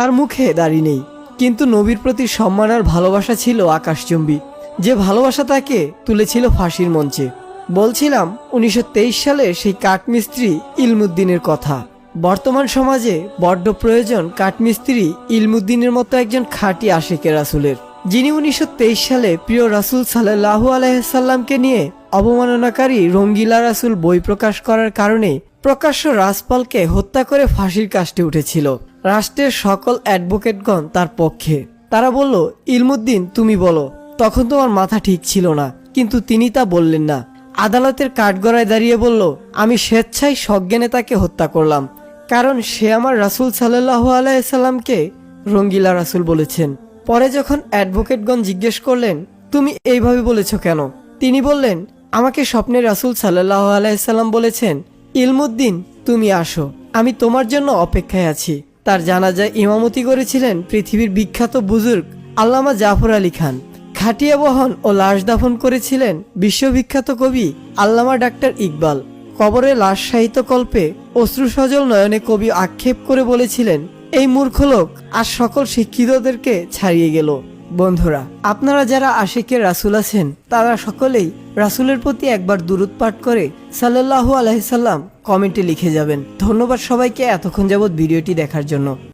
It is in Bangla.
তার মুখে দাড়ি নেই। কিন্তু নবীর প্রতি সম্মান আর ভালোবাসা ছিল আকাশচুম্বী। যে ভালোবাসা তাকে তুলেছিল ফাঁসির মঞ্চে। বলছিলাম, উনিশশো তেইশ সালে সেই কাঠমিস্ত্রি ইলমুদ্দিনের কথা। বর্তমান সমাজে বড্ড প্রয়োজন কাঠমিস্ত্রি ইলমুদ্দিনের মতো একজন খাঁটি আশেকের রাসুলের। যিনি উনিশশো তেইশ সালে প্রিয় রাসুল সাল্লাহু আলাইসাল্লামকে নিয়ে অবমাননাকারী রঙ্গিলা রাসুল বই প্রকাশ করার কারণে প্রকাশ্য রাজপালকে হত্যা করে ফাঁসির কাষ্টে উঠেছিল। রাষ্ট্রের সকল অ্যাডভোকেটগণ তার পক্ষে। তারা বলল, ইলমুদ্দিন, তুমি বলো, তখন তোমার মাথা ঠিক ছিল না, কিন্তু তিনি তা বললেন না। আদালতের কাঠগড়ায় দাঁড়িয়ে বলল, আমি স্বেচ্ছায় সজ্ঞানে তাকে হত্যা করলাম, কারণ সে আমার রাসুল সাল্লাহ আলাইসাল্লামকে রঙ্গিলা রাসুল বলেছেন। পরে যখন অ্যাডভোকেটগণ জিজ্ঞেস করলেন, তুমি এইভাবে বলেছ কেন? তিনি বললেন, আমাকে স্বপ্নে রাসুল সাল্লাহ আলাইসাল্লাম বলেছেন, ইলমুদ্দিন, তুমি আসো, আমি তোমার জন্য অপেক্ষায় আছি। তার জানাজায় ইমামতি করেছিলেন পৃথিবীর বিখ্যাত বুজুর্গ আল্লামা জাফর আলী খান। খাটিয়া বহন ও লাশ দাফন করেছিলেন বিশ্ববিখ্যাত কবি আল্লামা ডাক্তার ইকবাল। কবরে লাশ সাহিত্য কল্পে অশ্রুসজল নয়নে কবি আক্ষেপ করে বলেছিলেন এই মূর্খ লোক আর সকল শিক্ষিতদেরকে ছাড়িয়ে গেল। বন্ধুরা, আপনারা যারা আশিকে রাসুল আছেন, তারা সকলেই রাসুলের প্রতি একবার দূরত পাঠ করে সাল্লাহু আলহিসাল্লাম কমেন্টে লিখে যাবেন। ধন্যবাদ সবাইকে এতক্ষণ যাবৎ ভিডিওটি দেখার জন্য।